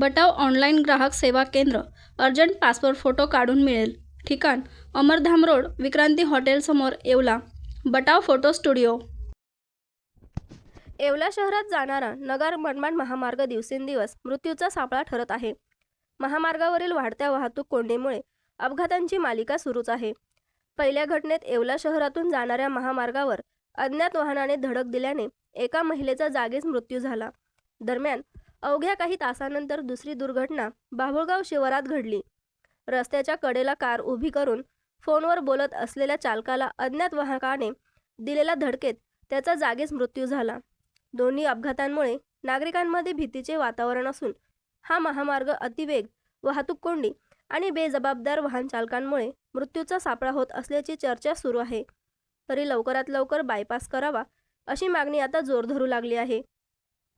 बटाव online ग्राहक सेवा केंद्र अर्जंट पासपोर्ट फोटो काढून मिळेल. ठिकाण अमरधाम रोड विक्रांती हॉटेलसमोर Yeola. Batav photo studio. Yeola शहरात जाणारा नगर मनमाड महामार्ग दिवसेंदिवस मृत्यूचा सापळा ठरत आहे. महामार्गावरील वाढत्या वाहतूक कोंडीमुळे अपघातांची मालिका सुरूच आहे. पहिल्या घटनेत येवला शहरातून जाणाऱ्या महामार्गावर अज्ञात वाहनाने धडक दिल्याने एका महिलेचा जागीच मृत्यू झाला. दरम्यान अवघ्या काही तासानंतर दुसरी दुर्घटना बाभुळगाव शिवारात घडली. रस्त्याच्या कडेला कार उभी करून फोनवर बोलत असलेल्या चालकाला अज्ञात वाहकाने दिलेल्या धडकेत त्याचा जागीच मृत्यू झाला. दोन्ही अपघातांमुळे नागरिकांमध्ये भीतीचे वातावरण असून हा महामार्ग अतिवेग वाहतूक कोंडी आणि बेजबाबदार वाहन चालकांमुळे मृत्यूचा सापळा होत असल्याची चर्चा सुरू आहे. तरी लवकरात लवकर बायपास करावा अशी मागणी आता जोर धरू लागली आहे.